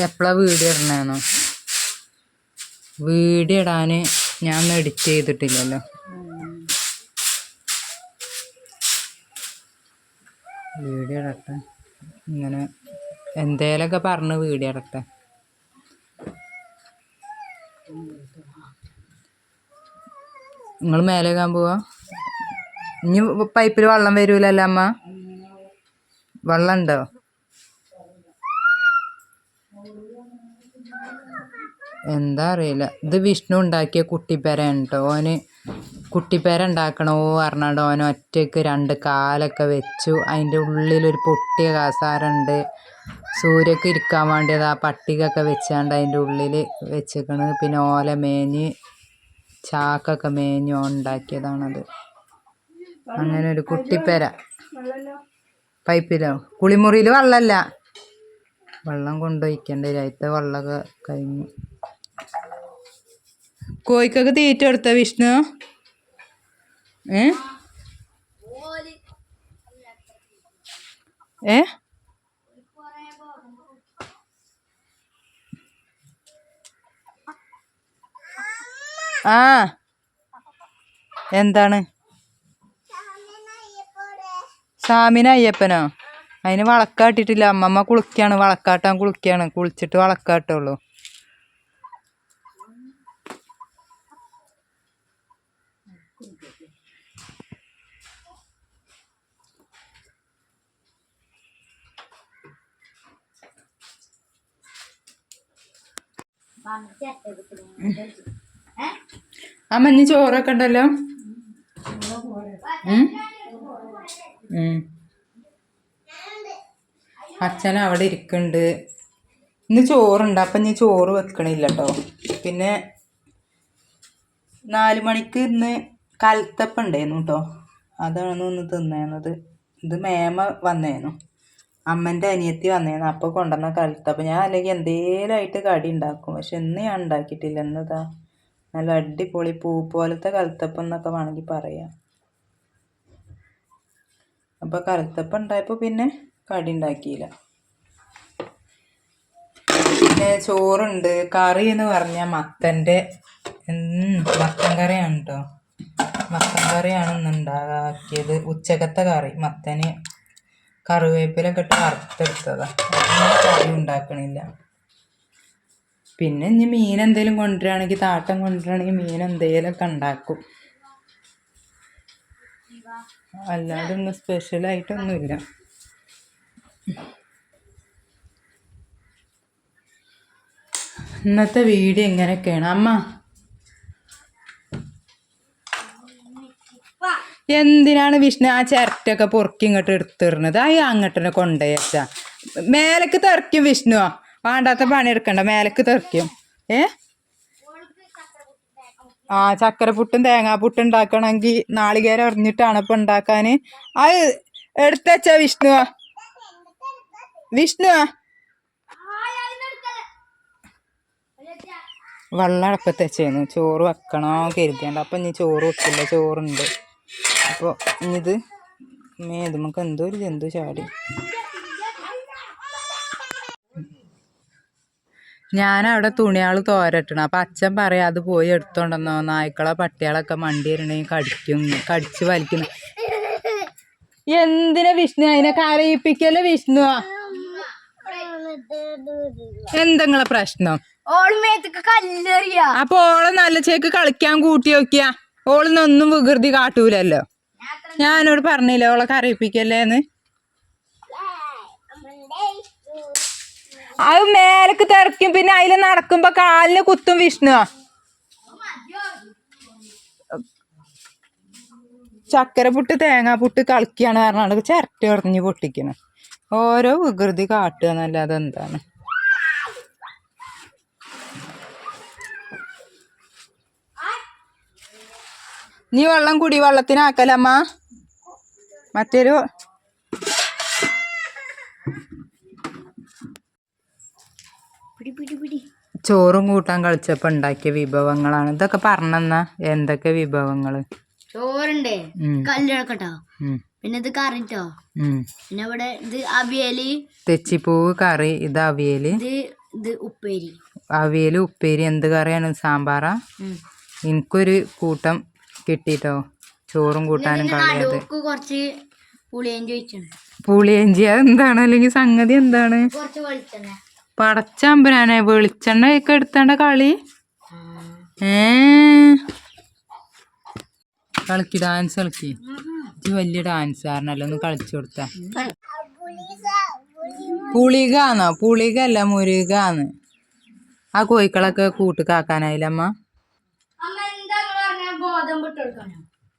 എപ്പോഴാ video ഇടണേന്നോ? Video ഇടാൻ ഞാൻ എഡിറ്റ് ചെയ്തിട്ടില്ലല്ലോ. വീഡിയോ ഇടട്ടെ. ഇങ്ങനെ എന്തേലൊക്കെ പറഞ്ഞ് വീഡിയോ ഇടട്ടെ. നിങ്ങൾ മേലെ കാൻ പോവാ ഇനി പൈപ്പിൽ വെള്ളം വരൂലല്ലോ അമ്മ? വെള്ളം ഉണ്ടോ എന്താ അറിയില്ല. ഇത് വിഷ്ണു ഉണ്ടാക്കിയ കുട്ടിപ്പേരയാണ് കേട്ടോ ഓന് കുട്ടിപ്പേര ഉണ്ടാക്കണോ പറഞ്ഞാണ്ട് ഓൻ ഒറ്റയ്ക്ക് രണ്ട് കാലൊക്കെ വെച്ചു. അതിന്റെ ഉള്ളിലൊരു പൊട്ടിയ കാസാരുണ്ട്. സൂര്യക്ക് ഇരിക്കാൻ വേണ്ടിയത് ആ പട്ടികൊക്കെ വെച്ചാണ്ട് അതിന്റെ ഉള്ളിൽ വെച്ചേക്കണ്. പിന്നെ ഓല മേഞ്ഞ് ചാക്കൊക്കെ മേഞ്ഞ് ഉണ്ടാക്കിയതാണത്. അങ്ങനെ ഒരു കുട്ടിപ്പേര. പൈപ്പിലോ? കുളിമുറിയിൽ വെള്ളമല്ല. വെള്ളം കൊണ്ടുപോയിക്കണ്ടേ അതിലത്തെ വെള്ളമൊക്കെ കഴിഞ്ഞു. കോഴിക്കൊക്കെ തീറ്റ കൊടുത്ത വിഷ്ണു? ഏ? ഏ? ആ. എന്താണ്? സാമിന അയ്യപ്പനോ? അതിന് വളക്കാട്ടിട്ടില്ല. അമ്മമ്മ കുളിക്കാണ്. വളക്കാട്ടാൻ കുളിക്കാണ്. കുളിച്ചിട്ട് വളക്കാട്ടുള്ളൂ. അമ്മ മഞ്ഞ ചോറൊക്കെ ഉണ്ടല്ലോ. അച്ഛൻ അവിടെ ഇരിക്കുന്നുണ്ട് ഇന്ന് ചോറുണ്ട്. അപ്പം ഇനി ചോറ് വെക്കണില്ല കേട്ടോ പിന്നെ നാല് മണിക്ക് ഇന്ന് കലത്തപ്പം ഉണ്ടായിരുന്നു കേട്ടോ അതാണ് ഒന്ന് തിന്നേന്നത്. ഇത് മേമ വന്നേന്നു അമ്മന്റെ അനിയത്തി വന്നേന്ന്. അപ്പോൾ കൊണ്ടുവന്ന കലത്തപ്പം ഞാൻ അല്ലെങ്കിൽ എന്തേലായിട്ട് കടി ഉണ്ടാക്കും പക്ഷെ ഇന്ന് ഞാൻ ഉണ്ടാക്കിയിട്ടില്ല എന്നതാ നല്ല അടിപൊളി പൂ പോലത്തെ കലത്തപ്പം എന്നൊക്കെ വേണമെങ്കിൽ പറയാം. അപ്പോൾ കലത്തപ്പം ഉണ്ടായപ്പോൾ പിന്നെ കടി ഉണ്ടാക്കിയില്ല പിന്നെ ചോറുണ്ട്. കറി എന്ന് പറഞ്ഞാൽ മത്തന്റെ മത്തൻ കറിയാണ് കേട്ടോ മത്തൻ കറിയാണ് ഇന്ന് ഉണ്ടാക്കിയത് ഉച്ചക്കത്തെ കറി. മത്തന് കറിവേപ്പിലൊക്കെ ഇട്ട് വറുത്തെടുത്തതാ. കറി ഉണ്ടാക്കണില്ല. പിന്നെ ഇനി മീൻ എന്തെങ്കിലും കൊണ്ടുവരികയാണെങ്കിൽ താട്ടം കൊണ്ടുവരികയാണെങ്കിൽ മീൻ എന്തെങ്കിലുമൊക്കെ ഉണ്ടാക്കും. അല്ലാതെ ഒന്നും സ്പെഷ്യലായിട്ടൊന്നുമില്ല ഇന്നത്തെ വീഡിയോ എങ്ങനെയൊക്കെയാണ്? അമ്മ എന്തിനാണ് വിഷ്ണു ആ ചിരട്ടൊക്കെ പൊറുക്കി ഇങ്ങോട്ട് എടുത്തിരുന്നത് ആ അങ്ങോട്ട് കൊണ്ടുപോയി വെച്ചാ മേലേക്ക് തെറിക്കും വേണ്ടാത്ത പണി എടുക്കണ്ട. മേലേക്ക് തെറിക്കും. ഏ? ആ ചക്കരപ്പുട്ടും തേങ്ങാപ്പുട്ടും ഉണ്ടാക്കണമെങ്കിൽ നാളികേരം അറിഞ്ഞിട്ടാണ് ഇപ്പൊ ഉണ്ടാക്കാന് അത് എടുത്തച്ച വിഷ്ണു. വിഷ്ണു. വെള്ളം അടുപ്പത്ത് വെച്ചേന്നു ചോറ് വെക്കണോ കരുതിയണ്ട. അപ്പം ഇനി ചോറ് വെക്കില്ല. ചോറുണ്ട്. അപ്പോൾ ഇനിയിത് മേത് നമുക്ക് എന്തോ ഒരു ജന്തു ചാടി. ഞാനവിടെ തുണിയാൾ തോരട്ടണം. അപ്പം അച്ഛൻ പറയാം അത് പോയി എടുത്തോണ്ടെന്നോ. നായ്ക്കളെ പട്ടികളൊക്കെ മണ്ടി വരണേ കടിക്കും കടിച്ച് വലിക്കുന്നു എന്തിനാ വിഷ്ണു അതിനെ കരയിപ്പിക്കല്ലേ വിഷ്ണു എന്തെങ്കിലും പ്രശ്നം? അപ്പൊ ഓളെ നല്ല ചേക്ക് കളിക്കാൻ കൂട്ടി നോക്കിയാ ഓളിനൊന്നും വികൃതി കാട്ടൂലല്ലോ. ഞാനോട് പറഞ്ഞില്ല ഓളെ കറിയിപ്പിക്കല്ലേന്ന് അത് മേലക്ക് തെറിക്കും പിന്നെ അതിൽ നടക്കുമ്പോ കാലിന് കുത്തും വിഷ്ണു ചക്കര പുട്ട് തേങ്ങാ പുട്ട് കളിക്കുകയാണ് പറഞ്ഞാണ്ട് ചിരട്ട ഉറഞ്ഞ് പൊട്ടിക്കണം. ഓരോ വികൃതി കാട്ടുക എന്നല്ലാതെ എന്താണ്? നീ വെള്ളം കുടി വെള്ളത്തിനാക്കലമ്മ. മറ്റൊരു ചോറും കൂട്ടാൻ കളിച്ചപ്പോൾ ഉണ്ടാക്കിയ വിഭവങ്ങളാണ്. ഇതൊക്കെ പറഞ്ഞെന്നാ? എന്തൊക്കെ വിഭവങ്ങൾ ചോറുണ്ട്. കല്ലിളക്കട്ടോ പിന്നെ ഇത് കറിട്ടോ. പിന്നെ ഇവിടെ ഇത് അവിയൽ. തെച്ചിപ്പൂവ് കറി ഇത് അവിയൽ. ഇത് ഇത് ഉപ്പേരി. അവിയൽ ഉപ്പേരി എന്ത് കറിയാണ്? സാമ്പാറ. എനിക്കൊരു കൂട്ടം കിട്ടിട്ടോ? ചോറും കൂട്ടാനും കളയാതെ കുറച്ച് പുളിയഞ്ചി എന്താണ് അല്ലെങ്കിൽ സംഗതി എന്താണ്? പടച്ചമ്പരാനെ വെളിച്ചെണ്ണ. ഒക്കെ എടുത്തേണ്ട കളി? ഏ. കളിക്ക് ഡാൻസ് കളിക്ക്. ഇത് വലിയ ഡാൻസ് കാരണല്ലോ ഒന്ന് കളിച്ചു കൊടുത്ത. പുളികാന്നോ? പുളിക അല്ല മുരുകാന്ന്. ആ കോഴിക്കളൊക്കെ കൂട്ട്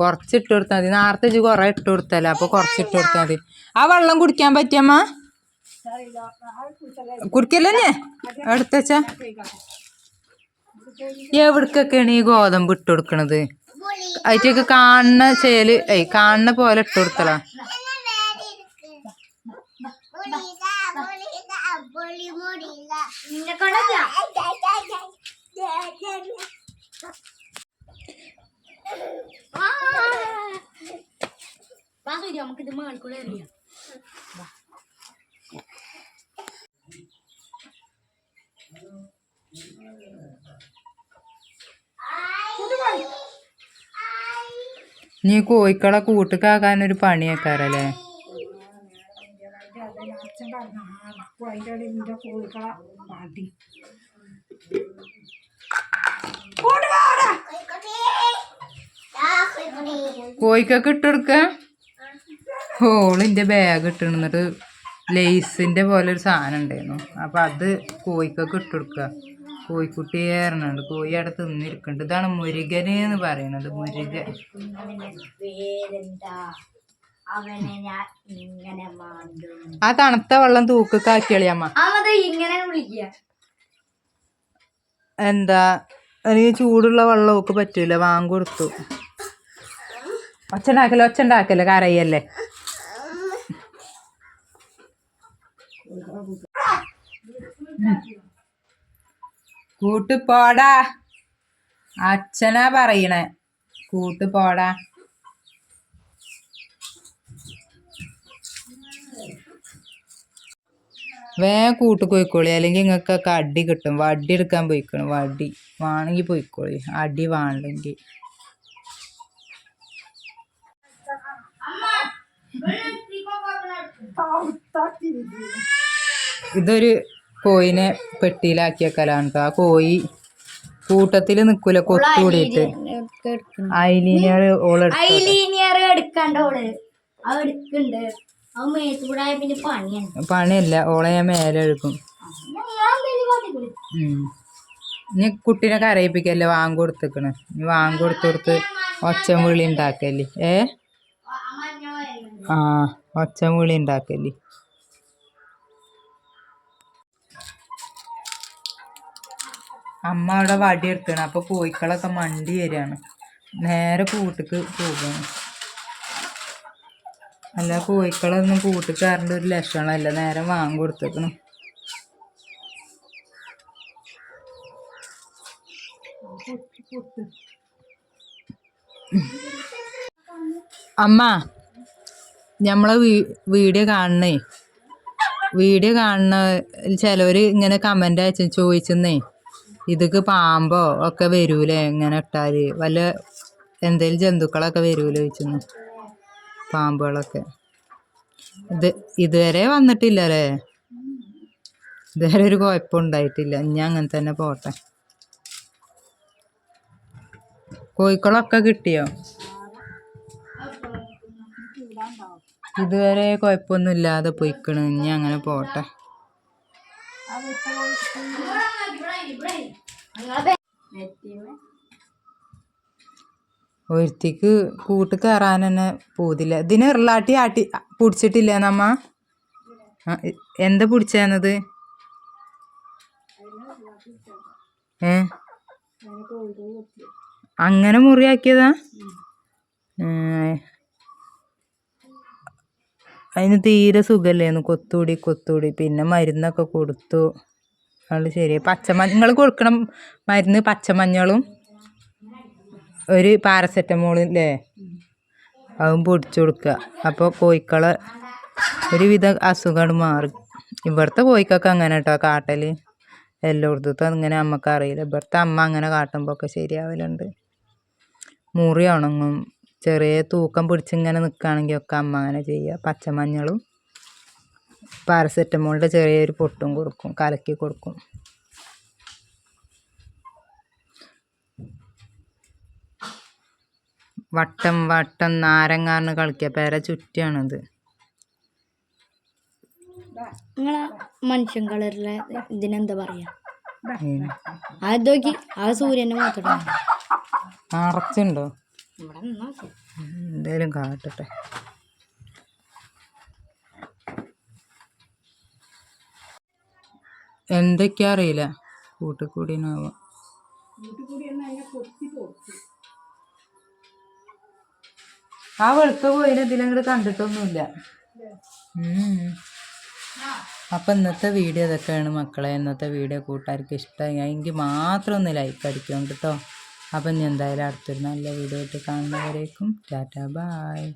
കുറച്ച് ഇട്ട് കൊടുത്താൽ മതി. നേരത്തെ ഇജ്ജ് കുറേ ഇട്ട് കൊടുത്തല്ലോ അപ്പൊ കുറച്ച് ഇട്ട് കൊടുത്താൽ മതി. ആ വെള്ളം കുടിക്കാൻ പറ്റിയമ്മ കുടിക്കല്ലേ എടുത്തച്ച എവിടക്കൊക്കെയാണ് ഈ ഗോതമ്പ് ഇട്ട് കൊടുക്കണത്? അതിറ്റൊക്കെ കാണുന്ന ചേൽ ഏയ് കാണുന്ന പോലെ ഇട്ട് കൊടുത്തലാ. നിന്റെ കൊണ്ടല്ല മേൽക്കൂടെ അറിയാം നീ കോഴിക്കളെ കൂട്ടുകാകാൻ ഒരു പണിയേക്കാരല്ലേ? കോഴിക്കൊക്കെ ഇട്ട് ഹോളിന്റെ ബാഗ് ഇട്ടു എന്നിട്ട് ലേസിന്റെ പോലെ ഒരു സാധനം ഉണ്ടായിരുന്നു അപ്പം അത് കോഴിക്കൊക്കെ ഇട്ട് കൊടുക്കുക കോഴിക്കുട്ടി ഏറണുണ്ട് കോഴി അവിടെ തിന്നിരിക്കുന്നുണ്ട് ഇതാണ് മുരുകൻ എന്ന് പറയുന്നത് മുരുകൻ. ആ തണുത്ത വെള്ളം ഇങ്ങനെ വിളിക്കുക എന്താ? എനിക്ക് ചൂടുള്ള വെള്ളം ഒക്കെ പറ്റൂല വാങ്ങി കൊടുത്തു. ഒച്ചണ്ടാക്കല്ലേ ഒച്ചണ്ടാക്കല്ലേ ഒച്ച കരയല്ലേ? കൂട്ട് പോടാ അച്ഛനാ പറയണേ. കൂട്ടുപോടാ. വേ കൂട്ട് പോയിക്കോളി അല്ലെങ്കിൽ നിങ്ങൾക്കൊക്കെ അടി കിട്ടും. വടി എടുക്കാൻ പോയിക്കണം വടി വേണമെങ്കിൽ പോയിക്കോളി. അടി വേണമെങ്കിൽ ഇതൊരു കോയിനെ പെട്ടിയിലാക്കിയേക്കലാണ് കേട്ടോ ആ കോയി കൂട്ടത്തിൽ നിൽക്കൂല കൊത്തുകൂടിയിട്ട്. ഐലീനിയർ ഐലീനിയർ എടുക്കണ്ട ഓൾ. എടുക്കണ്ട്. പണിയല്ല ഓളെ ഞാൻ മേലെ എടുക്കും. ഇനി കുട്ടീനെ കരയിപ്പിക്കല്ലേ വാങ്ങി കൊടുത്തേക്കണ്. ഇനി വാങ്ങി കൊടുത്ത് കൊടുത്ത് ഒച്ചം വിളി ഉണ്ടാക്കല്ലേ. ഏ? ആ ഒച്ച വിളി ഉണ്ടാക്കല്ലേ. അമ്മ അവിടെ വടി എടുക്കണം. അപ്പൊ കോഴിക്കളൊക്കെ മണ്ടി വരികയാണ്. നേരെ കൂട്ടിക്ക് പോവുകയാണ്. അല്ല കോഴിക്കളൊന്നും കൂട്ടിക്ക് കയറേണ്ട ഒരു ലക്ഷണമല്ല. നേരെ വാങ്ങി കൊടുത്തേക്കണം. അമ്മ നമ്മളെ വീഡിയോ കാണണേ. വീഡിയോ കാണുന്ന ചിലവർ ഇങ്ങനെ കമന്റ് അയച്ചു ചോദിച്ചെന്നേ. ഇതൊക്കെ പാമ്പോ ഒക്കെ വരൂലേ ഇങ്ങനെ ഇട്ടാൽ വല്ല എന്തേലും ജന്തുക്കളൊക്കെ വരൂലേ ചോദിച്ചു പാമ്പുകളൊക്കെ. ഇത് ഇതുവരെ വന്നിട്ടില്ല അല്ലേ ഇതുവരെ ഒരു കുഴപ്പം ഉണ്ടായിട്ടില്ല. ഇനി അങ്ങനെ തന്നെ പോട്ടെ. കോഴിക്കളൊക്കെ കിട്ടിയോ? ഇതുവരെ കുഴപ്പമൊന്നും ഇല്ലാതെ പോയിക്കണ്. ഇനി അങ്ങനെ പോട്ടെ. ഒരുത്തിക്ക് കൂട്ട് കയറാൻ തന്നെ പോതില്ല. ഇതിന് ഉരുളാട്ടി ആട്ടി പിടിച്ചിട്ടില്ല നമ്മ? എന്താ പിടിച്ചത് ഏ? അങ്ങനെ മുറിയാക്കിയതാ? അതിന് തീരെ സുഖമല്ലേന്ന്. കൊത്തൂടി കൊത്തൂടി. പിന്നെ മരുന്നൊക്കെ കൊടുത്തു. അത് ശരി. പച്ചമഞ്ഞ നിങ്ങൾ കൊടുക്കണം മരുന്ന് പച്ചമഞ്ഞളും ഒരു പാരസെറ്റമോളും അല്ലേ അതും പൊടിച്ചു കൊടുക്കുക. അപ്പോൾ കോഴിക്കളെ ഒരുവിധ അസുഖമാണ് മാറി. ഇവിടുത്തെ കോഴിക്കൊക്കെ അങ്ങനെ കേട്ടോ കാട്ടൽ എല്ലായിടത്തും അങ്ങനെ അമ്മയ്ക്ക് അറിയില്ല. ഇവിടുത്തെ അമ്മ അങ്ങനെ കാട്ടുമ്പോൾ ഒക്കെ ശരിയാവലുണ്ട്. മുറി ഉണങ്ങും. ചെറിയ തൂക്കം പിടിച്ചിങ്ങനെ നിൽക്കുകയാണെങ്കിൽ ഒക്കെ അമ്മ അങ്ങനെ ചെയ്യുക. പച്ചമഞ്ഞളും പാരസെറ്റമോളിന്റെ ചെറിയൊരു പൊട്ടും കൊടുക്കും കലക്കി കൊടുക്കും. വട്ടം വട്ടം നാരങ്ങാറിന് കളിക്കുക പേര ചുറ്റിയാണിത്. നിങ്ങളെ മനുഷ്യൻ കളറിലെ ഇതിനെന്താ പറയാ. അത് നോക്കി ആ സൂര്യനെ മാത്രം നിറച്ചുണ്ടോ എന്തേലും കാട്ടട്ടെ. എന്തൊക്കെയാ അറിയില്ല. കൂട്ടിക്കൂടിനാവോ ആ വെളുത്ത പോയിന് ഇതിലങ്ങോട്ട് കണ്ടിട്ടൊന്നുമില്ല. അപ്പൊ ഇന്നത്തെ വീഡിയോ ഇതൊക്കെയാണ് മക്കളെ. ഇന്നത്തെ വീഡിയോ കൂട്ടുകാർക്ക് ഇഷ്ടമായി. എങ്കിൽ മാത്രം ഒന്ന് ലൈക്ക് അടിക്കുന്നുണ്ട് കേട്ടോ അപ്പം ഇനി എന്തായാലും അടുത്തൊരു നല്ല വീഡിയോ ആയിട്ട് കാണുന്നവരേക്കും. ടാറ്റാ ബായ്